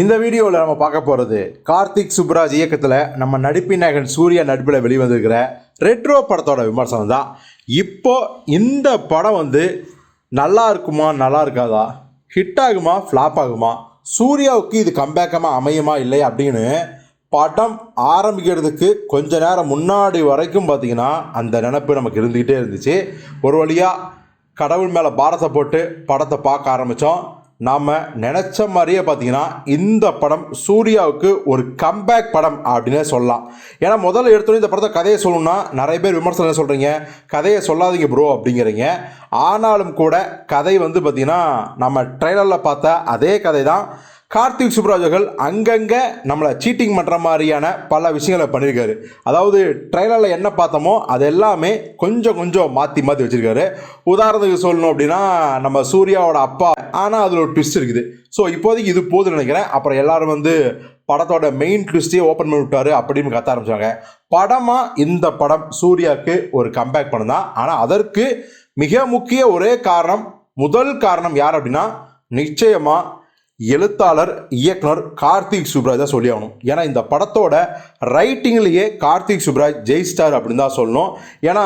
இந்த வீடியோவில் நம்ம பார்க்க போகிறது கார்த்திக் சுப்ராஜ் இயக்கத்தில் நம்ம நடிப்பின் நாயகன் சூர்யா நடிப்பில் வெளிவந்திருக்கிற ரெட்ரோ படத்தோட விமர்சனம் தான். இப்போ இந்த படம் வந்து நல்லா இருக்குமா நல்லா இருக்காதா? ஹிட் ஆகுமா ஃப்ளாப் ஆகுமா? சூர்யாவுக்கு இது கம்பேக்கமாக அமையுமா இல்லையா அப்படின்னு படம் ஆரம்பிக்கிறதுக்கு கொஞ்ச நேரம் முன்னாடி வரைக்கும் பார்த்தீங்கன்னா அந்த நினப்பு நமக்கு இருந்துக்கிட்டே இருந்துச்சு. ஒரு வழியாக கடவுள் மேலே பாரத்தை போட்டு படத்தை பார்க்க ஆரம்பித்தோம் நாம் நினச்ச மாதிரியே பார்த்தீங்கன்னா இந்த படம் சூர்யாவுக்கு ஒரு கம்பேக் படம் அப்படின்னே சொல்லலாம். ஏன்னா முதல்ல எடுத்தோன்னே இந்த படத்தை கதையை சொல்லணும்னா நிறைய பேர் விமர்சனம் என்ன சொல்கிறீங்க கதையை சொல்லாதீங்க ப்ரோ அப்படிங்கிறீங்க. ஆனாலும் கூட கதை வந்து பார்த்திங்கன்னா நம்ம ட்ரெய்லரில் பார்த்த அதே கதை தான் கார்த்திக் சுப்ராஜ் அவர்கள் அங்கங்கே நம்மளை சீட்டிங் பண்ணுற மாதிரியான பல விஷயங்களை பண்ணியிருக்காரு. அதாவது ட்ரெய்லரில் என்ன பார்த்தோமோ அது எல்லாமே கொஞ்சம் கொஞ்சம் மாற்றி மாற்றி வச்சுருக்காரு. உதாரணத்துக்கு சொல்லணும் அப்படின்னா நம்ம சூர்யாவோட அப்பா. ஆனால் அதில் ஒரு ட்விஸ்ட் இருக்குது. ஸோ இப்போதைக்கு இது போதுன்னு நினைக்கிறேன். அப்புறம் எல்லாரும் வந்து படத்தோட மெயின் ட்விஸ்டே ஓப்பன் பண்ணி விட்டாரு அப்படின்னு கத்த ஆரம்பிச்சாங்க படமாக இந்த படம் சூர்யாவுக்கு ஒரு கம்பேக் பண்ணதான் ஆனால் அதற்கு மிக முக்கிய ஒரே காரணம் முதல் காரணம் யார் அப்படின்னா நிச்சயமாக எழுத்தாளர் இயக்குனர் கார்த்திக் சுப்ராஜ் தான் சொல்லி ஆகணும் ஏன்னா இந்த படத்தோட ரைட்டிங்லேயே கார்த்திக் சுப்ராஜ் ஜெயிஸ்டார் அப்படின்னு தான் சொல்லணும். ஏன்னா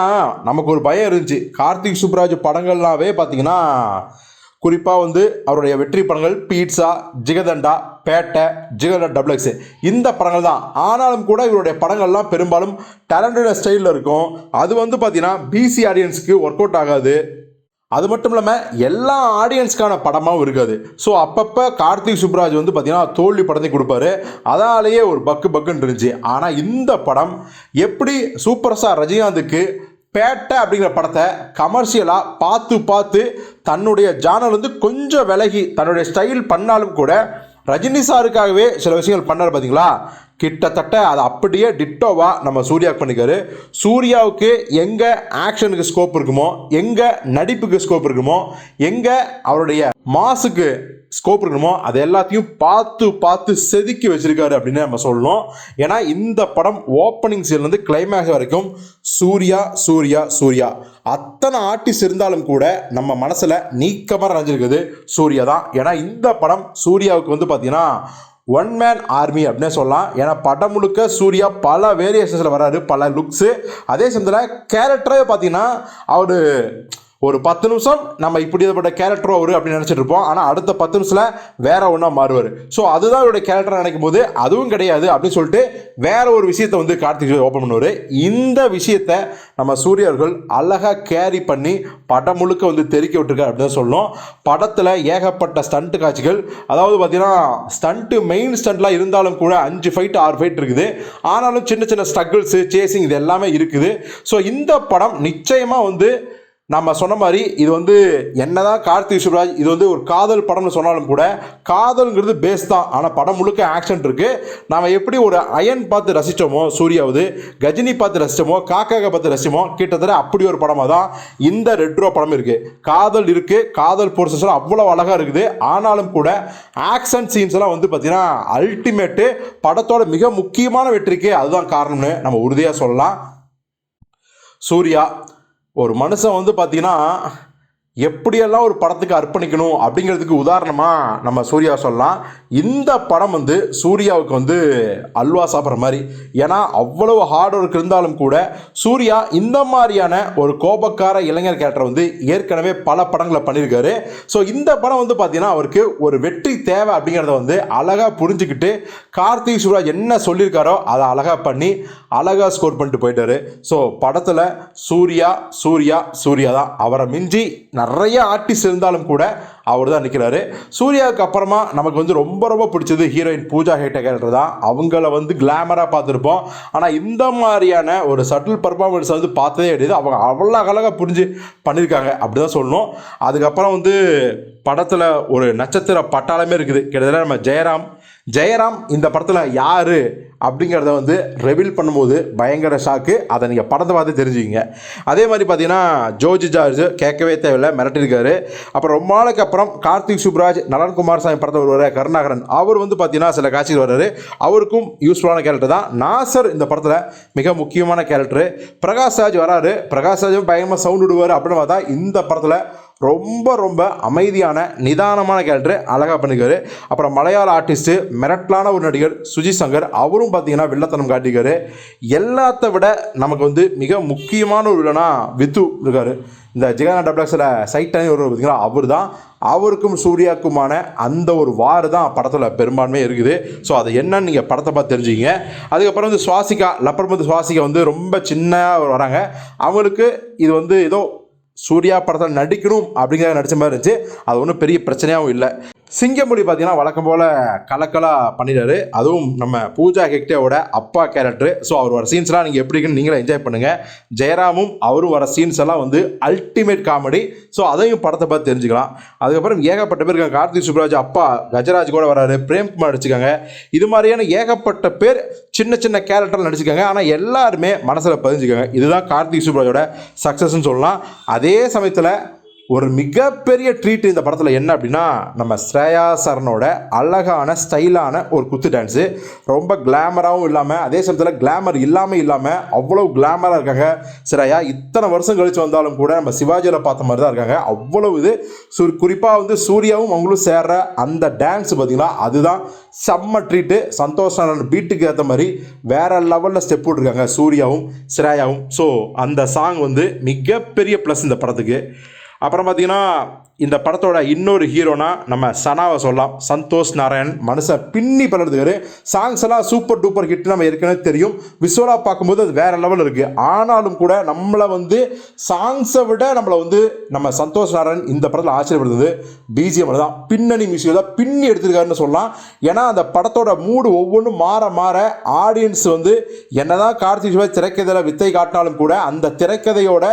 நமக்கு ஒரு பயம் இருந்துச்சு. கார்த்திக் சுப்ராஜ் படங்கள்னாவே பார்த்தீங்கன்னா குறிப்பாக வந்து அவருடைய வெற்றி படங்கள் pizza Jigarthanda Petta Jigarthanda double X இந்த படங்கள் தான். ஆனாலும் கூட இவருடைய படங்கள்லாம் பெரும்பாலும் டேலண்டட் ஸ்டைலில் இருக்கும். அது வந்து பார்த்திங்கன்னா பிசி ஆடியன்ஸ்க்கு ஒர்க் அவுட் ஆகாது. அது மட்டும் இல்லாமல் எல்லா ஆடியன்ஸ்க்கான படமாகவும் இருக்காது ஸோ அப்பப்போ கார்த்திக் சுப்ராஜ் வந்து பார்த்தீங்கன்னா தோல்வி படத்தை கொடுப்பாரு. அதாலேயே ஒரு பக்கு பக்குன்னு இருந்துச்சு. ஆனால் இந்த படம் எப்படி சூப்பர் ஸ்டார் ரஜினிகாந்துக்கு பேட்டை அப்படிங்கிற படத்தை கமர்ஷியலாக பார்த்து பார்த்து தன்னுடைய ஜானல் வந்து கொஞ்சம் விலகி தன்னுடைய ஸ்டைல் பண்ணாலும் கூட ரஜினி சாருக்காகவே சில விஷயங்கள் பண்ணார் பார்த்தீங்களா கிட்டத்தட்ட அதை அப்படியே டிட்டோவாக நம்ம சூர்யாவுக்கு பண்ணிக்காரு. சூர்யாவுக்கு எங்கே ஆக்ஷனுக்கு ஸ்கோப் இருக்குமோ எங்கே நடிப்புக்கு ஸ்கோப் இருக்குமோ எங்கே அவருடைய மாசுக்கு ஸ்கோப் இருக்கணுமோ அது எல்லாத்தையும் பார்த்து பார்த்து செதுக்கி வச்சிருக்காரு அப்படின்னு நம்ம சொல்லணும். ஏன்னா இந்த படம் ஓப்பனிங் சீன்லேருந்து கிளைமேக்ஸ் வரைக்கும் சூர்யா சூர்யா சூர்யா. அத்தனை ஆர்டிஸ்ட் இருந்தாலும் கூட நம்ம மனசில் நீக்கமாக நினைஞ்சிருக்குது சூர்யா தான். ஏன்னா இந்த படம் சூர்யாவுக்கு வந்து பார்த்தீங்கன்னா ஒன் மேன் ஆர்மி அப்படின்னு சொல்லலாம். ஏன்னா படம் முழுக்க சூர்யா பல வேரியேஷன்ஸில் வராரு பல லுக்ஸு அதே சமயத்தில் கேரக்டரே பார்த்தீங்கன்னா அவர் ஒரு பத்து நிமிஷம் நம்ம இப்படிப்பட்ட கேரக்டர் அவரு அப்படின்னு நினச்சிட்டு இருப்போம். ஆனால் அடுத்த பத்து நிமிஷத்தில் வேற ஒன்றா மாறுவார். ஸோ அதுதான் அவருடைய கேரக்டர் நினைக்கும் போது அதுவும் கிடையாது அப்படின்னு சொல்லிட்டு வேற ஒரு விஷயத்தை வந்து கார்த்திக் ஓப்பன் பண்ணுவார். இந்த விஷயத்தை நம்ம சூரியர்கள் அழகாக கேரி பண்ணி படம் முழுக்க வந்து தெரிக்க விட்டுருக்காரு அப்படின்னு தான் சொல்லணும். படத்தில் ஏகப்பட்ட ஸ்டண்ட் காட்சிகள். அதாவது பார்த்தீங்கன்னா ஸ்டண்ட்டு மெயின் ஸ்டண்ட்லாம் இருந்தாலும் கூட அஞ்சு ஃபைட் ஆறு ஃபைட் இருக்குது. ஆனாலும் சின்ன சின்ன ஸ்ட்ரகிள்ஸு சேசிங் இது எல்லாமே இருக்குது. ஸோ இந்த படம் நிச்சயமாக வந்து நம்ம சொன்ன மாதிரி இது வந்து என்னதான் கார்த்திக் சுப்ராஜ் இது வந்து ஒரு காதல் படம்னு சொன்னாலும் கூட காதல்ங்கிறது பேஸ் தான். ஆனால் படம் முழுக்க ஆக்ஷன் இருக்கு. நாம் எப்படி ஒரு அயன் பார்த்து ரசித்தோமோ சூர்யாவது கஜினி பார்த்து ரசித்தோமோ காக்காக பார்த்து ரசித்தோமோ கிட்டத்தட்ட அப்படி ஒரு படமாக தான் இந்த ரெட்ரோ படம் இருக்குது காதல் இருக்குது காதல் போர்சஸ்லாம் அவ்வளோ அழகாக இருக்குது. ஆனாலும் கூட ஆக்ஷன் சீன்ஸ் எல்லாம் வந்து பார்த்திங்கன்னா அல்டிமேட்டு படத்தோட மிக முக்கியமான வெற்றிக்கு அதுதான் காரணம்னு நம்ம உறுதியாக சொல்லலாம். சூர்யா ஒரு மனுஷன் வந்து பார்த்தீங்கன்னா எப்படியெல்லாம் ஒரு படத்துக்கு அர்ப்பணிக்கணும் அப்படிங்கிறதுக்கு உதாரணமாக நம்ம சூர்யா சொல்லலாம். இந்த படம் வந்து சூர்யாவுக்கு வந்து அல்வா சாப்பிட்ற மாதிரி. ஏன்னா அவ்வளவு ஹார்ட் ஒர்க் இருந்தாலும் கூட சூர்யா இந்த மாதிரியான ஒரு கோபக்கார இளைஞர் கேரக்டர் வந்து ஏற்கனவே பல படங்களை பண்ணியிருக்காரு. ஸோ இந்த படம் வந்து பார்த்தீங்கன்னா அவருக்கு ஒரு வெற்றி தேவை அப்படிங்கிறத வந்து அழகாக புரிஞ்சுக்கிட்டு கார்த்திக் சூர்யா என்ன சொல்லியிருக்காரோ அதை அழகாக பண்ணி அழகாக ஸ்கோர் பண்ணிட்டு போயிட்டாரு. ஸோ படத்தில் சூர்யா சூர்யா சூர்யா தான். அவரை மிஞ்சி நான் நிறைய ஆர்டிஸ்ட் இருந்தாலும் கூட அவர் தான் நிற்கிறாரு சூர்யாவுக்கு அப்புறமா நமக்கு வந்து ரொம்ப ரொம்ப பிடிச்சது ஹீரோயின் பூஜா ஹேட்டகர் தான். அவங்கள வந்து கிளாமராக பார்த்துருப்போம். ஆனால் இந்த மாதிரியான ஒரு சட்டில் பர்ஃபார்மன்ஸ் வந்து பார்த்ததே கிடையாது. அவங்க அவ்வளோ அழகாக புரிஞ்சு பண்ணியிருக்காங்க. அப்படி தான் சொல்லணும். அதுக்கப்புறம் வந்து படத்தில் ஒரு நட்சத்திர பட்டாளமே இருக்குது. கிட்டத்தட்ட நம்ம ஜெயராம் ஜெயராம் இந்த படத்தில் யார் அப்படிங்கிறத வந்து ரெவீல் பண்ணும்போது பயங்கர ஷாக்கு அதை நீங்கள் படத்தை பார்த்து தெரிஞ்சுக்கிங்க. அதே மாதிரி பார்த்தீங்கன்னா ஜோஜி ஜார்ஜ் கேட்கவே தேவையில்லை மிரட்டிருக்காரு அப்புறம் ரொம்ப நாளுக்கு அப்புறம் கார்த்திக் சுப்ராஜ் நலன் குமாரசாமி படத்தில் வருவார் கருணாகரன். அவர் வந்து பார்த்தீங்கன்னா சில காட்சிகள் வர்றாரு. அவருக்கும் யூஸ்ஃபுல்லான கேரக்டர் தான். நாசர் இந்த படத்தில் மிக முக்கியமான கேரக்டர் பிரகாஷ் ராஜ் வராரு. பிரகாஷ் ராஜும் பயங்கரமாக சவுண்ட் விடுவார் அப்படின்னு பார்த்தா இந்த படத்தில் ரொம்ப ரொம்ப அமைதியான நிதானமான கேரக்டர் அழகாக பண்ணிக்காரு அப்புறம் மலையாள ஆர்டிஸ்ட்டு மிரட்டலான ஒரு நடிகர் சுஜி சங்கர் அவரும் பார்த்தீங்கன்னா வில்லத்தனம் காட்டிக்காரு எல்லாத்த விட நமக்கு வந்து மிக முக்கியமான ஒரு வில்லனா வித்து இருக்கார். இந்த ஜெகனா டப்ளாக்ஸில் சைட்டானி ஒரு பார்த்தீங்களா அவர் தான் அவருக்கும் சூர்யாவுக்குமான அந்த ஒரு வார் தான் படத்தில் பெரும்பான்மை இருக்குது. ஸோ அது என்னன்னு நீங்கள் படத்தை பார்த்து தெரிஞ்சுக்கிங்க. அதுக்கப்புறம் வந்து சுவாசிகா லப்பர்மத்து சுவாசிகா வந்து ரொம்ப சின்ன வராங்க. அவங்களுக்கு இது வந்து ஏதோ சூர்யா படத்தில் நடிக்கணும் அப்படிங்கிற நடித்த மாதிரி இருந்துச்சு. அது ஒன்றும் பெரிய பிரச்சனையாகவும் இல்லை. சிங்கமொழி பார்த்தீங்கன்னா வழக்கம் போல் கலக்கலாக பண்ணிடுறாரு அதுவும் நம்ம பூஜா ஹெக்டேவோட அப்பா கேரக்டர் ஸோ அவர் வர சீன்ஸ்லாம் நீங்கள் எப்படி இருக்குன்னு நீங்களே என்ஜாய் பண்ணுங்கள் ஜெயராமும் அவரும் வர சீன்ஸ் எல்லாம் வந்து அல்டிமேட் காமெடி ஸோ அதையும் படத்தை பார்த்து தெரிஞ்சுக்கலாம். அதுக்கப்புறம் ஏகப்பட்ட பேர் இருக்காங்க. கார்த்திக் சுப்ராஜ் அப்பா கஜராஜ் கூட வராரு. பிரேம்குமார் அடிச்சுக்காங்க இது மாதிரியான ஏகப்பட்ட பேர் சின்ன சின்ன கேரக்டர் நடிச்சிருக்காங்க. ஆனால் எல்லாருமே மனசில் பதிஞ்சுக்காங்க இதுதான் கார்த்திக் சுப்ராஜோட சக்ஸஸ்ன்னு சொல்லலாம். அதே சமயத்தில் ஒரு மிகப்பெரிய ட்ரீட் இந்த படத்தில் என்ன அப்படின்னா நம்ம ஸ்ரேயா சரனோட அழகான ஸ்டைலான ஒரு குத்து டான்ஸு ரொம்ப கிளாமராகவும் இல்லாமல் அதே சமயத்தில் கிளாமர் இல்லாமல் இல்லாமல் அவ்வளோ கிளாமராக இருக்காங்க. ஸ்ரேயா இத்தனை வருஷம் கழித்து வந்தாலும் கூட நம்ம சிவாஜியில் பார்த்த மாதிரி தான் இருக்காங்க. அவ்வளவு இது சு குறிப்பாக வந்து சூர்யாவும் அவங்களும் சேர்ற அந்த டான்ஸ் பார்த்தீங்கன்னா அதுதான் செம்ம ட்ரீட்டு சந்தோஷம் பீட்டுக்கு ஏற்ற மாதிரி வேறு லெவலில் ஸ்டெப் போட்டிருக்காங்க சூர்யாவும் ஸ்ரேயாவும். ஸோ அந்த சாங் வந்து மிகப்பெரிய ப்ளஸ் இந்த படத்துக்கு. அப்புறம் பார்த்தீங்கன்னா இந்த படத்தோட இன்னொரு ஹீரோனா நம்ம சனாவை சொல்லலாம். சந்தோஷ் நாராயண் மனுஷன் பின்னி பலர்ந்துக்காரு சாங்ஸ் எல்லாம் சூப்பர் டூப்பர் ஹிட் நம்ம ஏற்கனவே தெரியும். விசுவலாக பார்க்கும்போது அது வேற லெவல் இருக்குது ஆனாலும் கூட நம்மளை வந்து சாங்ஸை விட நம்மளை வந்து நம்ம சந்தோஷ் நாராயண் இந்த படத்தில் ஆச்சரியப்படுத்துது. பிஜிஎம் தான். பின்னணி மியூசிக் தான் பின்னி எடுத்திருக்காருன்னு சொல்லலாம். ஏன்னா அந்த படத்தோட மூடு ஒவ்வொன்றும் மாற மாற ஆடியன்ஸ் வந்து என்னதான் கார்த்திக் சிவா திரைக்கதையில் வித்தை காட்டினாலும் கூட அந்த திரைக்கதையோட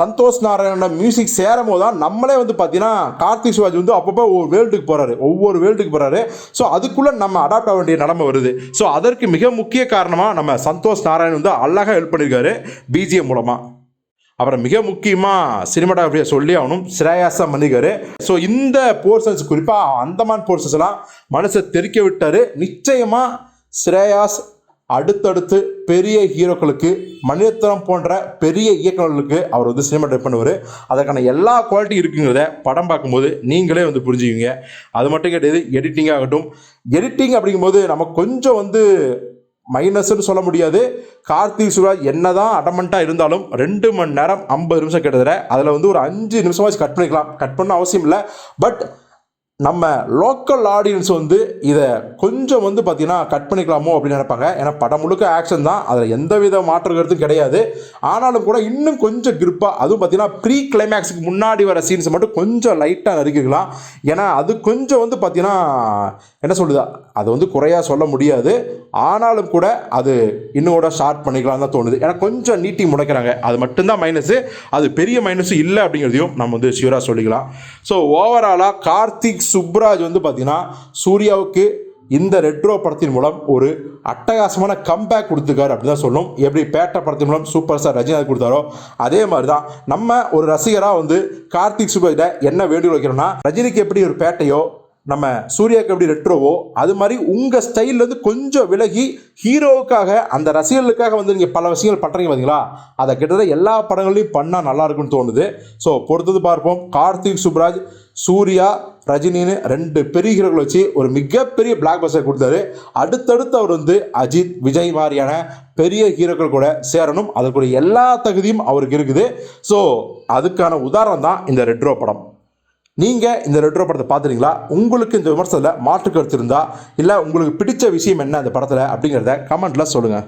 சந்தோஷ் நாராயணோட மியூசிக் சேரும் போது தான் நம்மளே வந்து பார்த்தீங்கன்னா கார்த்திக் சிவாஜி வந்து அப்பப்போ ஒரு வேர்ல்டுக்கு போகிறாரு ஒவ்வொரு வேர்ல்டுக்கு போகிறாரு ஸோ அதுக்குள்ளே நம்ம அடாப்ட் ஆக வேண்டிய நிலமை வருது. ஸோ அதற்கு மிக முக்கிய காரணமாக நம்ம சந்தோஷ் நாராயண் வந்து அழகாக ஹெல்ப் பண்ணியிருக்காரு பிஜிஎம் மூலமாக அப்புறம் மிக முக்கியமாக சினிமாட்டோகிராஃபியை சொல்லி அவனும் ஸ்ரேயாசம் பண்ணிக்காரு ஸோ இந்த போர்ஷன்ஸ் குறிப்பாக அந்தமான் போர்ஷன்ஸ்லாம் மனசை தெறிக்க விட்டார். நிச்சயமாக ஸ்ரேயாஸ் அடுத்தடுத்து பெரிய ஹீரோக்களுக்கு மனிதத்தனம் போன்ற பெரிய இயக்குநர்களுக்கு அவர் வந்து சினிமா டைப் பண்ணுவார். அதற்கான எல்லா குவாலிட்டி இருக்குங்கிறத படம் பார்க்கும்போது நீங்களே வந்து புரிஞ்சுக்குவீங்க. அது மட்டும் கிடையாது எடிட்டிங் ஆகட்டும். எடிட்டிங் அப்படிங்கும்போது நம்ம கொஞ்சம் வந்து மைனஸ்ன்னு சொல்ல முடியாது. கார்த்திக் சுராஜ் என்னதான் அடமெண்ட்டாக இருந்தாலும் ரெண்டு மணி நேரம் ஐம்பது நிமிஷம் கிட்டத்தட்ட அதில் வந்து ஒரு அஞ்சு நிமிஷமாச்சு கட் பண்ணிக்கலாம். கட் பண்ண அவசியம் இல்லை. பட் நம்ம லோக்கல் ஆடியன்ஸ் வந்து இதை கொஞ்சம் வந்து பார்த்தீங்கன்னா கட் பண்ணிக்கலாமோ அப்படின்னு நினைப்பாங்க. ஏன்னா படம் முழுக்க ஆக்ஷன் தான். அதில் எந்த வித மாற்று கருத்தும் கிடையாது. ஆனாலும் கூட இன்னும் கொஞ்சம் கிரிப்பாக அதுவும் பார்த்தீங்கன்னா ப்ரீ கிளைமேக்ஸுக்கு முன்னாடி வர சீன்ஸ் மட்டும் கொஞ்சம் லைட்டாக நறுக்கிக்கலாம் ஏன்னா அது கொஞ்சம் வந்து பார்த்தீங்கன்னா என்ன சொல்லுதா அது வந்து குறையாக சொல்ல முடியாது. ஆனாலும் கூட அது இன்னோட ஸ்டார்ட் ஷார்ட் பண்ணிக்கலாம் தான் தோணுது. ஏன்னா கொஞ்சம் நீட்டி முடைக்கிறாங்க. அது மட்டும்தான் மைனஸு அது பெரிய மைனஸும் இல்லை அப்படிங்கிறதையும் நம்ம வந்து ஷியூராக சொல்லிக்கலாம். ஸோ ஓவராலாக கார்த்திக் சுப்ராஜ் வந்து பார்த்தீங்கன்னா சூர்யாவுக்கு இந்த ரெட்ரோ படத்தின் மூலம் ஒரு அட்டகாசமான கம்பேக் கொடுத்துருக்காரு அப்படின்னு தான் சொல்லணும். எப்படி பேட்ட படத்தின் மூலம் சூப்பர் ஸ்டார் ரஜினிகாந்த் கொடுத்தாரோ அதே மாதிரி தான் நம்ம ஒரு ரசிகராக வந்து கார்த்திக் சுப்ராஜ்ட என்ன வேண்டுகோள் வைக்கிறோம்னா ரஜினிக்கு எப்படி ஒரு பேட்டையோ நம்ம சூர்யாவுக்கு எப்படி ரெட்ரோவோ அது மாதிரி உங்கள் ஸ்டைல்லேருந்து கொஞ்சம் விலகி ஹீரோவுக்காக அந்த ரசிகர்களுக்காக வந்து நீங்கள் பல விஷயங்கள் பண்ணுறீங்க பார்த்தீங்களா அதை கிட்டத்தட்ட எல்லா படங்களையும் பண்ணால் நல்லாயிருக்குன்னு தோணுது. ஸோ பொறுத்தது பார்ப்போம். கார்த்திக் சுப்ராஜ் சூர்யா ரஜினின்னு ரெண்டு பெரிய ஹீரோக்களை வச்சு ஒரு மிகப்பெரிய பிளாக் பஸ்டர் கொடுத்தாரு. அடுத்தடுத்து அவர் வந்து அஜித் விஜய் மாதிரியான பெரிய ஹீரோக்கள் கூட சேரணும். அதற்குரிய எல்லா தகுதியும் அவருக்கு இருக்குது. ஸோ அதுக்கான உதாரணம் தான் இந்த ரெட்ரோ படம். நீங்கள் இந்த ரெட்ரோ படத்தை பார்த்துறீங்களா உங்களுக்கு இந்த விமர்சனத்தில் மாற்று கருத்து இருந்தால் இல்லை உங்களுக்கு பிடிச்ச விஷயம் என்ன அந்த படத்தில் அப்படிங்கிறத கமெண்ட்டில் சொல்லுங்கள்